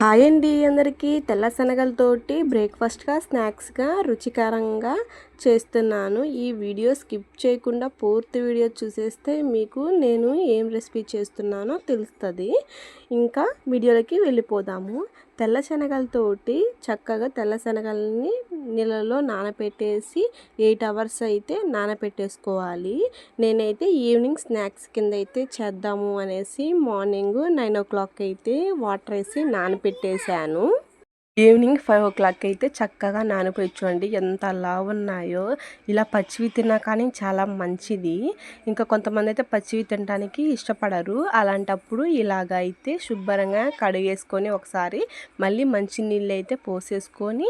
Hi అండి అందరికీ తెల్ల శనగలతోటి బ్రేక్ఫాస్ట్గా స్నాక్స్గా రుచికరంగా చేస్తున్నాను. ఈ వీడియో స్కిప్ చేయకుండా పూర్తి వీడియో చూసేస్తే మీకు నేను ఏం రెసిపీ చేస్తున్నానో తెలుస్తుంది. ఇంకా వీడియోలకి వెళ్ళిపోదాము. తెల్ల శనగలతోటి చక్కగా తెల్ల శనగల్ని నీళ్ళలో నానబెట్టేసి ఎయిట్ అవర్స్ అయితే నానబెట్టేసుకోవాలి నేనైతే ఈవినింగ్ స్నాక్స్ కింద అయితే చేద్దాము అనేసి మార్నింగ్ నైన్ ఓ క్లాక్ అయితే వాటర్ వేసి నానబెట్టేశాను ఈవినింగ్ ఫైవ్ ఓ క్లాక్ అయితే చక్కగా నానిపోయించండి ఎంత లావు ఉన్నాయో. ఇలా పచ్చివి తిన్నా కానీ చాలా మంచిది. ఇంకా కొంతమంది అయితే పచ్చివి తినడానికి ఇష్టపడరు. అలాంటప్పుడు ఇలాగ అయితే శుభ్రంగా కడిగేసుకొని ఒకసారి మళ్ళీ మంచి నీళ్ళు అయితే పోసేసుకొని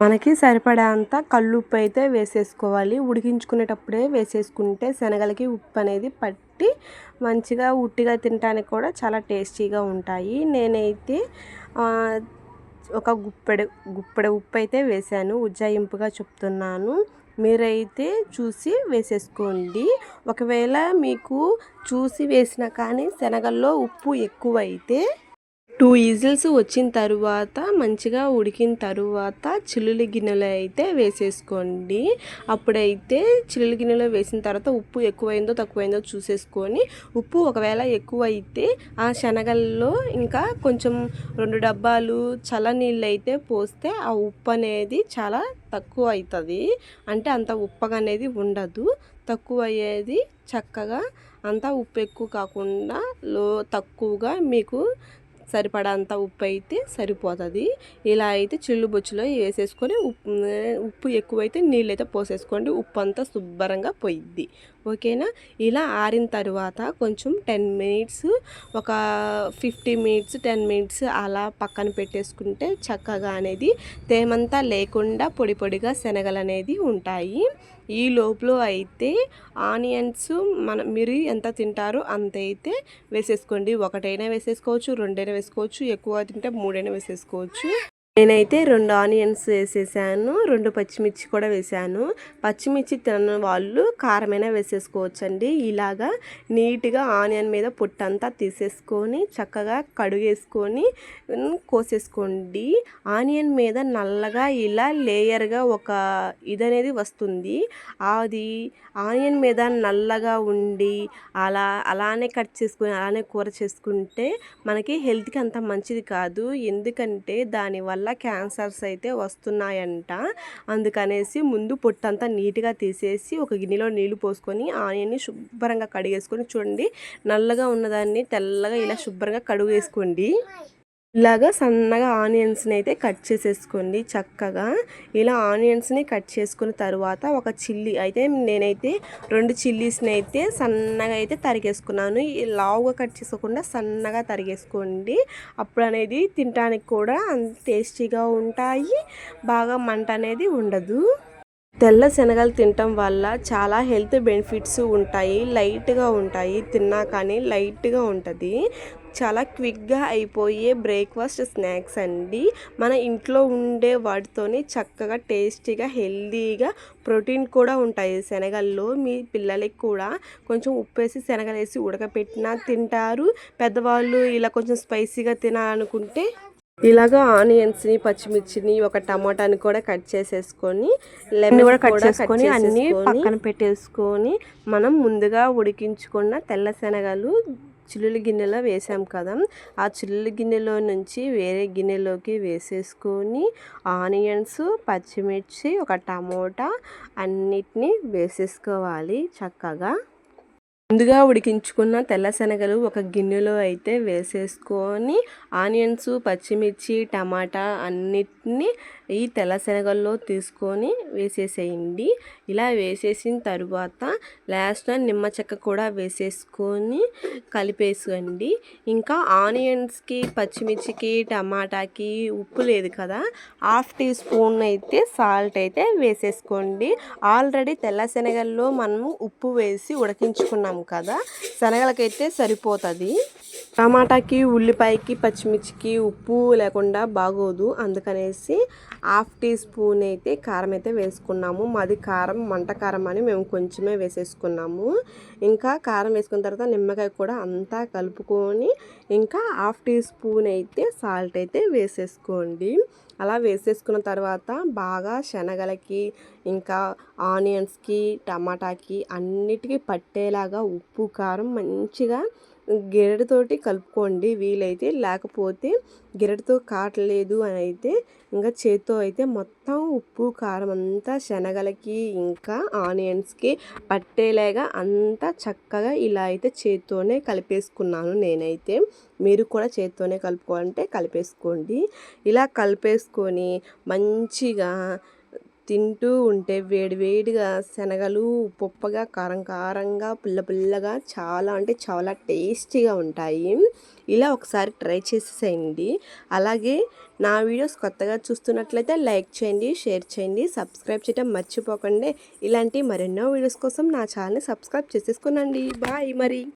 మనకి సరిపడేంత కళ్ళుప్పు అయితే వేసేసుకోవాలి. ఉడికించుకునేటప్పుడే వేసేసుకుంటే శనగలకి ఉప్పు అనేది పట్టి మంచిగా ఉట్టిగా తినడానికి కూడా చాలా టేస్టీగా ఉంటాయి. నేనైతే ఒక గుప్పెడు గుప్పెడు ఉప్పు అయితే వేసాను ఉజ్జాయింపుగా చెప్తున్నాను. మీరైతే చూసి వేసేసుకోండి. ఒకవేళ మీకు చూసి వేసినా కానీ శనగల్లో ఉప్పు ఎక్కువైతే టూ ఈజిల్స్ వచ్చిన తరువాత మంచిగా ఉడికిన తరువాత చిల్లులి గిన్నెలో అయితే వేసేసుకోండి. అప్పుడైతే చిల్లులి గిన్నెలో వేసిన తర్వాత ఉప్పు ఎక్కువైందో తక్కువైందో చూసేసుకొని ఉప్పు ఒకవేళ ఎక్కువ అయితే ఆ శనగల్లో ఇంకా కొంచెం రెండు డబ్బాలు చల్ల నీళ్ళు అయితే పోస్తే ఆ ఉప్పు అనేది చాలా తక్కువ అవుతుంది అంటే అంత ఉప్పగా అనేది ఉండదు. తక్కువ అయ్యేది చక్కగా అంతా ఉప్పు ఎక్కువ కాకుండా లో తక్కువగా మీకు సరిపడంత ఉప్పు అయితే సరిపోతుంది. ఇలా అయితే చిల్లు బొచ్చులో వేసేసుకొని ఉప్పు ఉప్పు ఎక్కువైతే నీళ్ళు అయితే పోసేసుకోండి. ఉప్పు అంతా శుభ్రంగా పోయిద్ది. ఓకేనా? ఇలా ఆరిన తర్వాత కొంచెం టెన్ మినిట్స్ ఒక ఫిఫ్టీ మినిట్స్ టెన్ మినిట్స్ అలా పక్కన పెట్టేసుకుంటే చక్కగా అనేది తేమంతా లేకుండా పొడి పొడిగా శనగలు అనేది ఉంటాయి. ఈ లోపల అయితే ఆనియన్స్ మన మీరు ఎంత తింటారో అంత అయితే వేసేసుకోండి. ఒకటైనా వేసేసుకోవచ్చు రెండైనా వేసుకోవచ్చు ఎక్కువ తింటే మూడైనా వేసేసుకోవచ్చు. నేనైతే రెండు ఆనియన్స్ వేసేసాను రెండు పచ్చిమిర్చి కూడా వేసాను. పచ్చిమిర్చి తిన వాళ్ళు కారమైనా వేసేసుకోవచ్చండి. ఇలాగా నీట్గా ఆనియన్ మీద పొట్టంతా తీసేసుకొని చక్కగా కడుగేసుకొని కోసేసుకోండి. ఆనియన్ మీద నల్లగా ఇలా లేయర్గా ఒక ఇదనేది వస్తుంది. అది ఆనియన్ మీద నల్లగా ఉండి అలా అలానే కట్ చేసుకొని అలానే కూర చేసుకుంటే మనకి హెల్త్కి అంత మంచిది కాదు. ఎందుకంటే దానివల్ల వల్ల క్యాన్సర్స్ అయితే వస్తున్నాయంట. అందుకనేసి ముందు పొట్టంతా నీట్గా తీసేసి ఒక గిన్నెలో నీళ్ళు పోసుకొని ఆనియన్ని శుభ్రంగా కడిగేసుకొని చూడండి. నల్లగా ఉన్నదాన్ని తెల్లగా ఇలా శుభ్రంగా కడుగేసుకోండి. ఇలాగా సన్నగా ఆనియన్స్ని అయితే కట్ చేసేసుకోండి చక్కగా. ఇలా ఆనియన్స్ని కట్ చేసుకున్న తర్వాత ఒక చిల్లీ అయితే నేనైతే రెండు చిల్లీస్ని అయితే సన్నగా అయితే తరిగేసుకున్నాను. లావుగా కట్ చేసుకోకుండా సన్నగా తరిగేసుకోండి. అప్పుడు అనేది తినడానికి కూడా అంత టేస్టీగా ఉంటాయి. బాగా మంట అనేది ఉండదు. తెల్ల శనగలు తినటం వల్ల చాలా హెల్త్ బెనిఫిట్స్ ఉంటాయి. లైట్గా ఉంటాయి. తిన్నా కానీ లైట్గా ఉంటుంది. చాలా క్విక్గా అయిపోయే బ్రేక్ఫాస్ట్ స్నాక్స్ అండి. మన ఇంట్లో ఉండే వాటితోనే చక్కగా టేస్టీగా హెల్దీగా ప్రోటీన్ కూడా ఉంటాయి శనగల్లో. మీ పిల్లలకి కూడా కొంచెం ఉప్పు వేసి శనగలు వేసి ఉడకపెట్టినా తింటారు. పెద్దవాళ్ళు ఇలా కొంచెం స్పైసీగా తినాలనుకుంటే ఇలాగ ఆనియన్స్ని పచ్చిమిర్చిని ఒక టమాటాని కూడా కట్ చేసేసుకొని లెమన్ కూడా కట్ చేసుకొని అన్ని పక్కన పెట్టేసుకొని మనం ముందుగా ఉడికించుకున్న తెల్ల శనగలు చిల్లుల గిన్నెలో వేసాం కదా. ఆ చిల్లుల గిన్నెలో నుంచి వేరే గిన్నెలోకి వేసేసుకొని ఆనియన్స్ పచ్చిమిర్చి ఒక టమోటా అన్నిటినీ వేసేసుకోవాలి చక్కగా. ముందుగా ఉడికించుకున్న తెల్ల శనగలు ఒక గిన్నెలో అయితే వేసేసుకొని ఆనియన్స్ పచ్చిమిర్చి టమాటా అన్నిటినీ ఈ తెల్ల శనగల్లో తీసుకొని వేసేసేయండి. ఇలా వేసేసిన తరువాత లాస్ట్ నిమ్మ చెక్క కూడా వేసేసుకొని కలిపేసుకోండి. ఇంకా ఆనియన్స్కి పచ్చిమిర్చికి టమాటాకి ఉప్పు లేదు కదా హాఫ్ టీ స్పూన్ అయితే సాల్ట్ అయితే వేసేసుకోండి. ఆల్రెడీ తెల్ల శనగల్లో మనము ఉప్పు వేసి ఉడికించుకున్నాం కదా? శనగలకైతే సరిపోతుంది. టమాటాకి ఉల్లిపాయకి పచ్చిమిర్చికి ఉప్పు లేకుండా బాగోదు. అందుకనేసి హాఫ్ టీ స్పూన్ అయితే కారం అయితే వేసుకున్నాము. మాది కారం మంట కారం అని మేము కొంచెమే వేసేసుకున్నాము. ఇంకా కారం వేసుకున్న తర్వాత నిమ్మకాయ కూడా అంతా కలుపుకొని ఇంకా హాఫ్ టీ స్పూన్ అయితే సాల్ట్ అయితే వేసేసుకోండి. అలా వేసేసుకున్న తర్వాత బాగా శనగలకి ఇంకా ఆనియన్స్కి టమాటాకి అన్నిటికీ పట్టేలాగా ఉప్పు కారం మంచిగా గెరటితోటి కలుపుకోండి వీలైతే. లేకపోతే గెరటితో కాటలేదు అని అయితే ఇంకా చేత్తో అయితే మొత్తం ఉప్పు కారం అంతా శనగలకి ఇంకా ఆనియన్స్కి పట్టేలాగా అంతా చక్కగా ఇలా అయితే చేత్తోనే కలిపేసుకున్నాను నేనైతే. మీరు కూడా చేత్తోనే కలుపుకోవాలంటే కలిపేసుకోండి. ఇలా కలిపేసుకొని మంచిగా తింటూ ఉంటే వేడివేడిగా శనగలు ఉప్పుగా కారం కారంగా పుల్ల పుల్లగా చాలా అంటే చాలా టేస్టీగా ఉంటాయి. ఇలా ఒకసారి ట్రై చేసేసేయండి. అలాగే నా వీడియోస్ కొత్తగా చూస్తున్నట్లయితే లైక్ చేయండి షేర్ చేయండి సబ్స్క్రైబ్ చేయడం మర్చిపోకండి. ఇలాంటి మరెన్నో వీడియోస్ కోసం నా ఛానల్ని సబ్స్క్రైబ్ చేసేసుకోనండి. బాయ్ మరి.